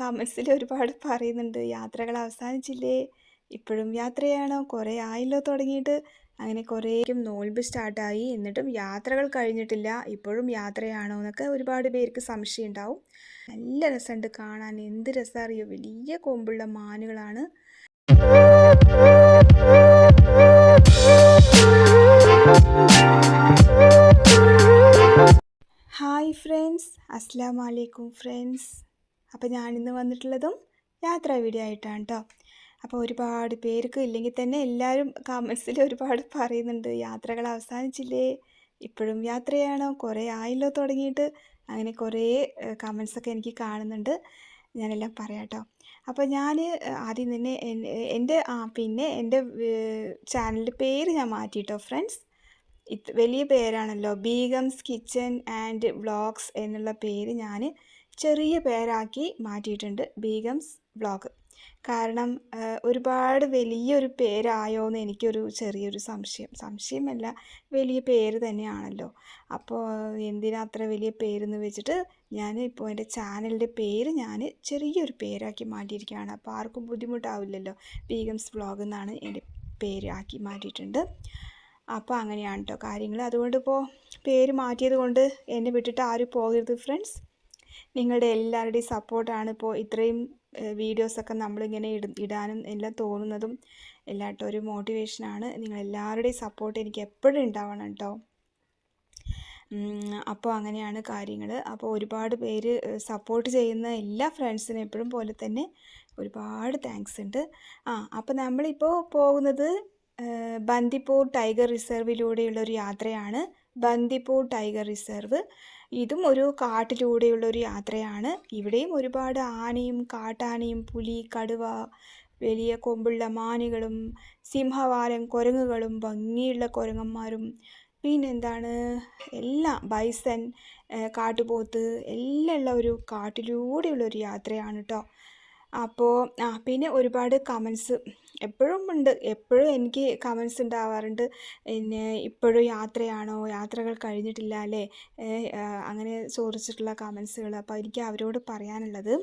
കമൻസിൽ ഒരുപാട് പറയുന്നുണ്ട് യാത്രകൾ അവസാനിച്ചില്ലേ? ഇപ്പോഴും യാത്രയാണോ? കുറേ ആയല്ലോ തുടങ്ങിയിട്ട് അങ്ങനെ കുറേക്കും നോൽബ് സ്റ്റാർട്ടായി. എന്നിട്ടും യാത്രകൾ കഴിഞ്ഞിട്ടില്ല. ഇപ്പോഴും യാത്രയാണോ? എന്നൊക്കെ ഒരുപാട് പേർക്ക് സംശയം ഉണ്ടാവും. നല്ല രസമുണ്ട് കാണാൻ. എന്ത് രസം അറിയോ? വലിയ കൊമ്പുള്ള മാനുകളാണ്. Hi friends. അസ്സാം വലൈക്കും ഫ്രണ്ട്സ്. അപ്പോൾ ഞാനിന്ന് വന്നിട്ടുള്ളതും യാത്രാ വീഡിയോ ആയിട്ടാണ് കേട്ടോ. അപ്പോൾ ഒരുപാട് പേർക്ക് ഇല്ലെങ്കിൽ തന്നെ എല്ലാവരും കമൻസിൽ ഒരുപാട് പറയുന്നുണ്ട് യാത്രകൾ അവസാനിച്ചില്ലേ? ഇപ്പോഴും യാത്രയാണോ? കുറേ ആയല്ലോ തുടങ്ങിയിട്ട്. അങ്ങനെ കുറേ കമൻസൊക്കെ എനിക്ക് കാണുന്നുണ്ട്. ഞാനെല്ലാം പറയാം കേട്ടോ. അപ്പോൾ ഞാൻ ആദ്യം തന്നെ എന്റെ ആ പിന്നെ എന്റെ ചാനലിന്റെ പേര് ഞാൻ മാറ്റി മാറ്റിയിട്ടോ ഫ്രണ്ട്സ് ഇത് വലിയ പേരാണല്ലോ. ബീഗംസ് കിച്ചൻ ആൻഡ് വ്ളോഗ്സ് എന്നുള്ള പേര് ഞാൻ ചെറിയ പേരാക്കി മാറ്റിയിട്ടുണ്ട് ബീഗംസ് വ്ളോഗ്. കാരണം ഒരുപാട് വലിയൊരു പേരായോ എന്ന് എനിക്കൊരു ചെറിയൊരു സംശയം. സംശയമല്ല വലിയ പേര് തന്നെയാണല്ലോ. അപ്പോൾ എന്തിനാ അത്ര വലിയ പേരെന്ന് വെച്ചിട്ട് ഞാൻ ഇപ്പോൾ എന്റെ ചാനലിന്റെ പേര് ഞാൻ ചെറിയൊരു പേരാക്കി മാറ്റിയിരിക്കുകയാണ്. അപ്പോൾ ആർക്കും ബുദ്ധിമുട്ടാവില്ലല്ലോ ബീഗംസ് വ്ളോഗ് എന്നാണ് എന്റെ പേരാക്കി മാറ്റിയിട്ടുണ്ട്. അപ്പോൾ അങ്ങനെയാണ് കേട്ടോ കാര്യങ്ങൾ അതുകൊണ്ട് ഇപ്പോൾ പേര് മാറ്റിയത് കൊണ്ട് എന്നെ വിട്ടിട്ട് ആരും പോകരുത് ഫ്രണ്ട്സ്. നിങ്ങളുടെ എല്ലാവരുടെയും സപ്പോർട്ടാണ് ഇപ്പോൾ ഇത്രയും വീഡിയോസൊക്കെ നമ്മളിങ്ങനെ ഇട ഇടാനും എല്ലാം തോന്നുന്നതും എല്ലാട്ടും ഒരു മോട്ടിവേഷനാണ്. നിങ്ങളെല്ലാവരുടെയും സപ്പോർട്ട് എനിക്ക് എപ്പോഴും ഉണ്ടാവണം കേട്ടോ. അപ്പോൾ അങ്ങനെയാണ് കാര്യങ്ങൾ. അപ്പോൾ ഒരുപാട് പേര് സപ്പോർട്ട് ചെയ്യുന്ന എല്ലാ ഫ്രണ്ട്സിനും എപ്പോഴും പോലെ തന്നെ ഒരുപാട് താങ്ക്സ് ഉണ്ട്. ആ അപ്പോൾ നമ്മളിപ്പോൾ പോകുന്നത് ബന്ദിപ്പൂർ ടൈഗർ റിസർവിലൂടെയുള്ള ഒരു യാത്രയാണ്. Bandipur tiger reserve. ഇതും ഒരു കാട്ടിലൂടെയുള്ള ഒരു യാത്രയാണ്. ഇവിടെയും ഒരുപാട് ആനയും കാട്ടാനയും പുലി കടുവ വലിയ കൊമ്പുള്ള മാനുകളും സിംഹവാലൻ കുരങ്ങുകളും ഭംഗിയുള്ള കുരങ്ങന്മാരും പിന്നെന്താണ് എല്ലാം ബൈസൺ കാട്ടുപോത്ത് എല്ലാം ഉള്ള ഒരു കാട്ടിലൂടെയുള്ള ഒരു യാത്രയാണ് കേട്ടോ അപ്പോൾ ആ പിന്നെ ഒരുപാട് കമൻസ് എപ്പോഴും ഉണ്ട്. എപ്പോഴും എനിക്ക് കമൻസ് ഉണ്ടാവാറുണ്ട്. പിന്നെ ഇപ്പോഴും യാത്രയാണോ? യാത്രകൾ കഴിഞ്ഞിട്ടില്ല അല്ലേ? അങ്ങനെ ചോദിച്ചിട്ടുള്ള കമൻസുകൾ അപ്പോൾ എനിക്ക് അവരോട് പറയാനുള്ളത്.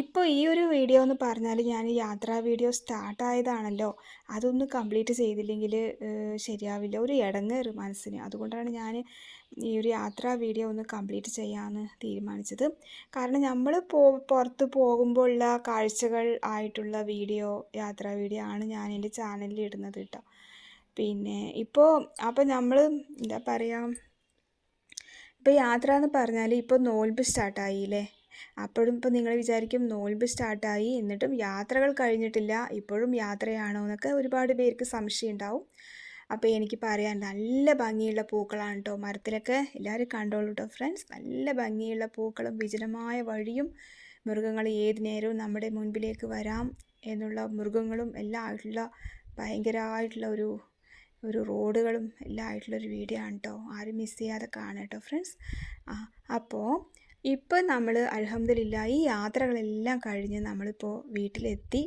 ഇപ്പോൾ ഈ ഒരു വീഡിയോ എന്ന് പറഞ്ഞാൽ ഞാൻ യാത്രാ വീഡിയോ സ്റ്റാർട്ടായതാണല്ലോ അതൊന്ന് കംപ്ലീറ്റ് ചെയ്തില്ലെങ്കിൽ ശരിയാവില്ല. ഒരു ഇടങ്ങേറ് മനസ്സിന്. അതുകൊണ്ടാണ് ഞാൻ ഈ ഒരു യാത്രാ വീഡിയോ ഒന്ന് കംപ്ലീറ്റ് ചെയ്യാമെന്ന് തീരുമാനിച്ചത്. കാരണം നമ്മൾ പോ പുറത്ത് പോകുമ്പോഴുള്ള കാഴ്ചകൾ ആയിട്ടുള്ള വീഡിയോ യാത്രാ വീഡിയോ ആണ് ഞാൻ എന്റെ ചാനലിൽ ഇടുന്നത് കേട്ടോ പിന്നെ ഇപ്പോൾ അപ്പോൾ നമ്മൾ എന്താ പറയുക ഇപ്പോൾ യാത്ര എന്ന് പറഞ്ഞാൽ ഇപ്പോൾ നോൽബ് സ്റ്റാർട്ടായില്ലേ അപ്പോഴും ഇപ്പോൾ നിങ്ങൾ വിചാരിക്കും നോൽബ് സ്റ്റാർട്ടായി എന്നിട്ടും യാത്രകൾ കഴിഞ്ഞിട്ടില്ല ഇപ്പോഴും യാത്രയാണോ എന്നൊക്കെ ഒരുപാട് പേർക്ക് സംശയം ഉണ്ടാവും. അപ്പോൾ എനിക്ക് പറയാൻ നല്ല ഭംഗിയുള്ള പൂക്കളാണ് കേട്ടോ മരത്തിലൊക്കെ. എല്ലാവരും കണ്ടോളൂ കേട്ടോ ഫ്രണ്ട്സ്. നല്ല ഭംഗിയുള്ള പൂക്കളും വിജനമായ വഴിയും മൃഗങ്ങൾ ഏത് നേരവും നമ്മുടെ മുൻപിലേക്ക് വരാം എന്നുള്ള മൃഗങ്ങളും എല്ലാം ആയിട്ടുള്ള ഭയങ്കരമായിട്ടുള്ള ഒരു ഒരു റോഡുകളും എല്ലാം ആയിട്ടുള്ളൊരു വീഡിയോ ആണ് കേട്ടോ ആരും മിസ് ചെയ്യാതെ കാണാം കേട്ടോ ഫ്രണ്ട്സ്. അപ്പോൾ ഇപ്പോൾ നമ്മൾ അലഹമ്മദില്ല ഈ യാത്രകളെല്ലാം കഴിഞ്ഞ് നമ്മളിപ്പോൾ വീട്ടിലെത്തി.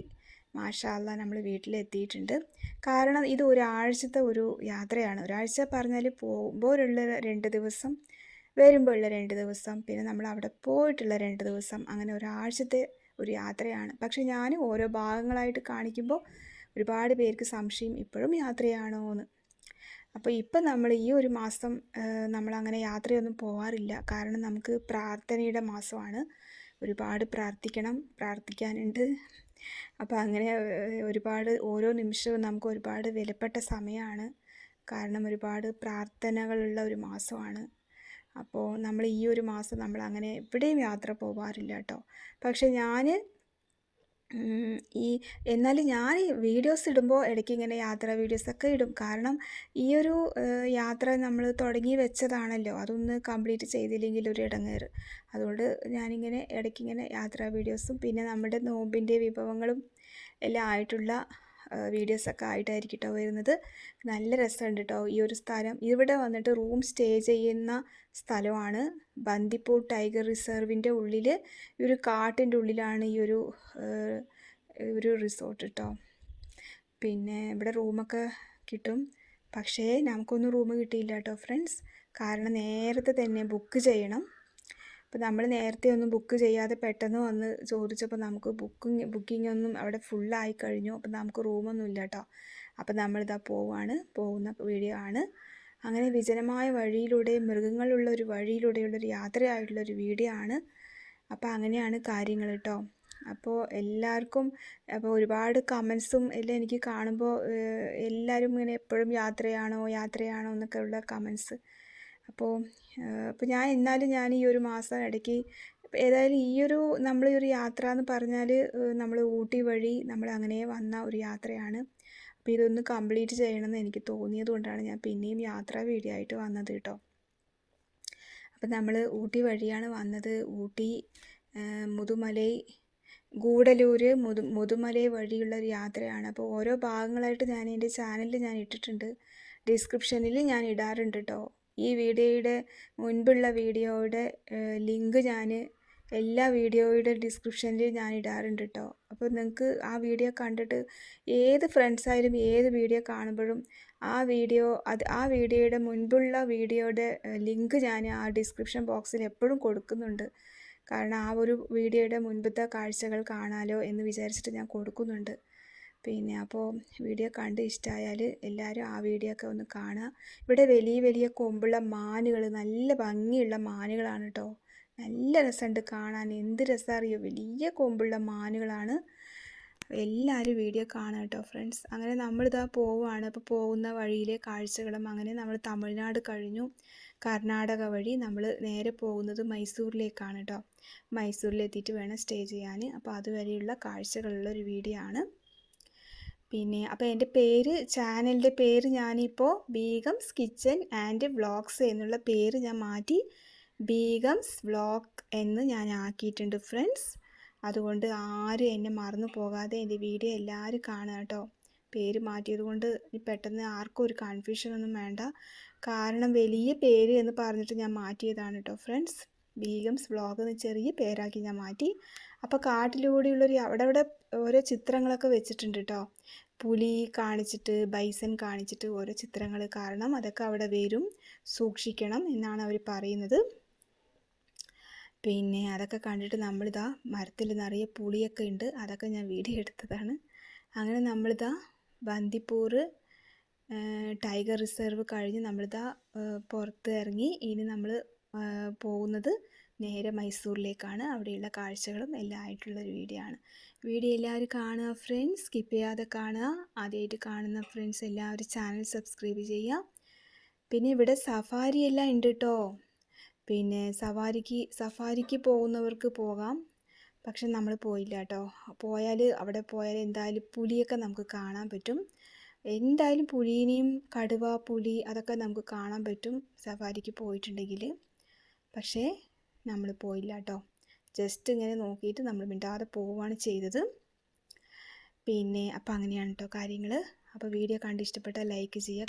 മാഷാല്ല നമ്മൾ വീട്ടിലെത്തിയിട്ടുണ്ട്. കാരണം ഇത് ഒരാഴ്ചത്തെ ഒരു യാത്രയാണ്. ഒരാഴ്ച പറഞ്ഞാൽ പോകുമ്പോഴുള്ള രണ്ട് ദിവസം വരുമ്പോഴുള്ള രണ്ട് ദിവസം പിന്നെ നമ്മൾ അവിടെ പോയിട്ടുള്ള രണ്ട് ദിവസം അങ്ങനെ ഒരാഴ്ചത്തെ ഒരു യാത്രയാണ്. പക്ഷെ ഞാൻ ഓരോ ഭാഗങ്ങളായിട്ട് കാണിക്കുമ്പോൾ ഒരുപാട് പേർക്ക് സംശയം ഇപ്പോഴും യാത്രയാണോ എന്ന് അപ്പോൾ ഇപ്പം നമ്മൾ ഈ ഒരു മാസം നമ്മളങ്ങനെ യാത്രയൊന്നും പോകാറില്ല കാരണം നമുക്ക് പ്രാർത്ഥനയുടെ മാസമാണ്. ഒരുപാട് പ്രാർത്ഥിക്കണം പ്രാർത്ഥിക്കാനുണ്ട്. അപ്പോൾ അങ്ങനെ ഒരുപാട് ഓരോ നിമിഷവും നമുക്ക് ഒരുപാട് വിലപ്പെട്ട സമയമാണ് കാരണം ഒരുപാട് പ്രാർത്ഥനകളുള്ള ഒരു മാസമാണ്. അപ്പോൾ നമ്മൾ ഈ ഒരു മാസം നമ്മൾ അങ്ങനെ എവിടെയും യാത്ര പോകാറില്ല കേട്ടോ. പക്ഷെ ഞാൻ ഈ എന്നാലും ഞാൻ വീഡിയോസ് ഇടുമ്പോൾ ഇടയ്ക്ക് ഇങ്ങനെ യാത്രാ വീഡിയോസൊക്കെ ഇടും. കാരണം ഈ ഒരു യാത്ര നമ്മൾ തുടങ്ങി വെച്ചതാണല്ലോ. അതൊന്ന് കംപ്ലീറ്റ് ചെയ്തില്ലെങ്കിൽ ഒരു ഇടങ്ങേറ്. അതുകൊണ്ട് ഞാനിങ്ങനെ ഇടയ്ക്കിങ്ങനെ യാത്രാ വീഡിയോസും പിന്നെ നമ്മുടെ നോമ്പിന്റെ വിഭവങ്ങളും എല്ലാം ആയിട്ടുള്ള വീഡിയോസൊക്കെ ആയിട്ടായിരിക്കും കേട്ടോ വരുന്നത്. നല്ല രസമുണ്ട് കേട്ടോ ഈ ഒരു സ്ഥലം. ഇവിടെ വന്നിട്ട് റൂം സ്റ്റേ ചെയ്യുന്ന സ്ഥലമാണ്. ബന്ദിപ്പൂർ ടൈഗർ റിസർവിന്റെ ഉള്ളിൽ ഈ ഒരു കാട്ടിന്റെ ഉള്ളിലാണ് ഈ ഒരു ഒരു റിസോർട്ട് കേട്ടോ പിന്നെ ഇവിടെ റൂമൊക്കെ കിട്ടും. പക്ഷേ നമുക്കൊന്നും റൂം കിട്ടിയില്ല കേട്ടോ ഫ്രണ്ട്സ്. കാരണം നേരത്തെ തന്നെ ബുക്ക് ചെയ്യണം. അപ്പോൾ നമ്മൾ നേരത്തെ ഒന്നും ബുക്ക് ചെയ്യാതെ പെട്ടെന്ന് വന്ന് ചോദിച്ചപ്പോൾ നമുക്ക് ബുക്കിംഗ് ബുക്കിംഗ് ഒന്നും അവിടെ ഫുള്ളായി കഴിഞ്ഞു. അപ്പോൾ നമുക്ക് റൂമൊന്നും ഇല്ല കേട്ടോ അപ്പോൾ നമ്മളിതാ പോവാണ്. പോകുന്ന വീഡിയോ ആണ്. അങ്ങനെ വിജനമായ വഴിയിലൂടെ മൃഗങ്ങളുള്ള ഒരു വഴിയിലൂടെയുള്ളൊരു യാത്രയായിട്ടുള്ളൊരു വീഡിയോ ആണ്. അപ്പോൾ അങ്ങനെയാണ് കാര്യങ്ങൾ കേട്ടോ അപ്പോൾ എല്ലാവർക്കും അപ്പോൾ ഒരുപാട് കമൻസും എല്ലാം എനിക്ക് കാണുമ്പോൾ എല്ലാവരും ഇങ്ങനെ എപ്പോഴും യാത്രയാണോ യാത്രയാണോ എന്നൊക്കെ ഉള്ള കമൻസ് അപ്പോൾ അപ്പോൾ ഞാൻ എന്നാലും ഞാൻ ഈ ഒരു മാസം ഇടയ്ക്ക് ഏതായാലും ഈ ഒരു നമ്മൾ ഒരു യാത്ര എന്ന് പറഞ്ഞാൽ നമ്മൾ ഊട്ടി വഴി നമ്മൾ അങ്ങനെ വന്ന ഒരു യാത്രയാണ്. അപ്പോൾ ഇതൊന്ന് കംപ്ലീറ്റ് ചെയ്യണമെന്ന് എനിക്ക് തോന്നിയത് കൊണ്ടാണ് ഞാൻ പിന്നെയും യാത്രാ വീഡിയോ ആയിട്ട് വന്നത് കേട്ടോ. അപ്പം നമ്മൾ ഊട്ടി വഴിയാണ് വന്നത്. ഊട്ടി മുതുമലൈ ഗൂഡലൂർ മുതു മുതുമലൈ വഴിയുള്ള ഒരു യാത്രയാണ്. അപ്പോൾ ഓരോ ഭാഗങ്ങളായിട്ട് ഞാൻ എന്റെ ചാനലിൽ ഞാൻ ഇട്ടിട്ടുണ്ട്. ഡിസ്ക്രിപ്ഷനിൽ ഞാൻ ഇടാറുണ്ട് കേട്ടോ. ഈ വീഡിയോയുടെ മുൻപുള്ള വീഡിയോയുടെ ലിങ്ക് ഞാൻ എല്ലാ വീഡിയോയുടെ ഡിസ്ക്രിപ്ഷനിൽ ഞാൻ ഇടാറുണ്ട് കേട്ടോ അപ്പോൾ നിങ്ങൾക്ക് ആ വീഡിയോ കണ്ടിട്ട് ഏത് ഫ്രണ്ട്സായാലും ഏത് വീഡിയോ കാണുമ്പോഴും ആ വീഡിയോ അത് ആ വീഡിയോയുടെ മുൻപുള്ള വീഡിയോയുടെ ലിങ്ക് ഞാൻ ആ ഡിസ്ക്രിപ്ഷൻ ബോക്സിൽ എപ്പോഴും കൊടുക്കുന്നുണ്ട്. കാരണം ആ ഒരു വീഡിയോയുടെ മുൻപത്തെ കാഴ്ചകൾ കാണാലോ എന്ന് വിചാരിച്ചിട്ട് ഞാൻ കൊടുക്കുന്നുണ്ട്. പിന്നെ അപ്പോൾ വീഡിയോ കണ്ട് ഇഷ്ടമായാൽ എല്ലാവരും ആ വീഡിയോ ഒക്കെ ഒന്ന് കാണുക ഇവിടെ വലിയ വലിയ കൊമ്പുള്ള മാനുകൾ നല്ല ഭംഗിയുള്ള മാനുകളാണ് കേട്ടോ നല്ല രസമുണ്ട് കാണാൻ. എന്ത് രസം അറിയോ വലിയ കൊമ്പുള്ള മാനുകളാണ്. എല്ലാവരും വീഡിയോ കാണുക കേട്ടോ ഫ്രണ്ട്സ്. അങ്ങനെ നമ്മളിതാ പോവുകയാണ് അപ്പോൾ പോകുന്ന വഴിയിലെ കാഴ്ചകളും അങ്ങനെ നമ്മൾ തമിഴ്നാട് കഴിഞ്ഞു. കർണാടക വഴി നമ്മൾ നേരെ പോകുന്നത് മൈസൂരിലേക്കാണ് കേട്ടോ മൈസൂരിലെത്തിയിട്ട് വേണം സ്റ്റേ ചെയ്യാൻ അപ്പോൾ അതുവരെയുള്ള കാഴ്ചകളുള്ള ഒരു വീഡിയോ ആണ്. പിന്നെ അപ്പോൾ എന്റെ പേര് ചാനലിന്റെ പേര് ഞാനിപ്പോൾ ബീഗംസ് കിച്ചൻ ആൻഡ് വ്ളോഗ്സ് എന്നുള്ള പേര് ഞാൻ മാറ്റി ബീഗംസ് വ്ളോഗ് എന്ന് ഞാൻ ആക്കിയിട്ടുണ്ട് ഫ്രണ്ട്സ്. അതുകൊണ്ട് ആരും എന്നെ മറന്നു പോകാതെ എന്റെ വീഡിയോ എല്ലാവരും കാണുക കേട്ടോ. പേര് മാറ്റിയത് കൊണ്ട് പെട്ടെന്ന് ആർക്കും ഒരു കൺഫ്യൂഷൻ ഒന്നും വേണ്ട. കാരണം വലിയ പേര് എന്ന് പറഞ്ഞിട്ട് ഞാൻ മാറ്റിയതാണ് കേട്ടോ ഫ്രണ്ട്സ്. ബീഗംസ് വ്ളോഗ് എന്ന് ചെറിയ പേരാക്കി ഞാൻ മാറ്റി. അപ്പോൾ കാട്ടിലൂടെയുള്ളൊരു അവിടെ അവിടെ ഓരോ ചിത്രങ്ങളൊക്കെ വെച്ചിട്ടുണ്ട് കേട്ടോ പുലി കാണിച്ചിട്ട് ബൈസൺ കാണിച്ചിട്ട് ഓരോ ചിത്രങ്ങൾ കാരണം അതൊക്കെ അവിടെ വരും. സൂക്ഷിക്കണം എന്നാണ് അവർ പറയുന്നത്. പിന്നെ അതൊക്കെ കണ്ടിട്ട് നമ്മളിതാ മരത്തിൽ നിറയെ പുളിയൊക്കെ ഉണ്ട്. അതൊക്കെ ഞാൻ വീഡിയോ എടുത്തതാണ്. അങ്ങനെ നമ്മളിതാ ബന്ദിപ്പൂർ ടൈഗർ റിസർവ് കഴിഞ്ഞ് നമ്മളിതാ പുറത്ത് ഇറങ്ങി. ഇനി നമ്മൾ പോകുന്നത് നേരെ മൈസൂരിലേക്കാണ് അവിടെയുള്ള കാഴ്ചകളും എല്ലാം ആയിട്ടുള്ളൊരു വീഡിയോ ആണ്. വീഡിയോ എല്ലാവരും കാണുക ഫ്രണ്ട്സ് സ്കിപ്പ് ചെയ്യാതെ കാണുക. ആദ്യമായിട്ട് കാണുന്ന ഫ്രണ്ട്സ് എല്ലാവരും ചാനൽ സബ്സ്ക്രൈബ് ചെയ്യുക. പിന്നെ ഇവിടെ സഫാരി എല്ലാം ഉണ്ട് കേട്ടോ പിന്നെ സവാരിക്ക് സഫാരിക്ക് പോകുന്നവർക്ക് പോകാം. പക്ഷെ നമ്മൾ പോയില്ല കേട്ടോ പോയാൽ അവിടെ പോയാൽ എന്തായാലും പുലിയൊക്കെ നമുക്ക് കാണാൻ പറ്റും. എന്തായാലും പുലിനെയും കടുവ പുലി അതൊക്കെ നമുക്ക് കാണാൻ പറ്റും സഫാരിക്ക് പോയിട്ടുണ്ടെങ്കിൽ പക്ഷേ നമ്മൾ പോയില്ല കേട്ടോ ജസ്റ്റ് ഇങ്ങനെ നോക്കിയിട്ട് നമ്മൾ മിണ്ടാതെ പോവുകയാണ് ചെയ്തത്. പിന്നെ അപ്പോൾ അങ്ങനെയാണ് കേട്ടോ കാര്യങ്ങൾ അപ്പോൾ വീഡിയോ കണ്ട് ഇഷ്ടപ്പെട്ടാൽ ലൈക്ക് ചെയ്യുക.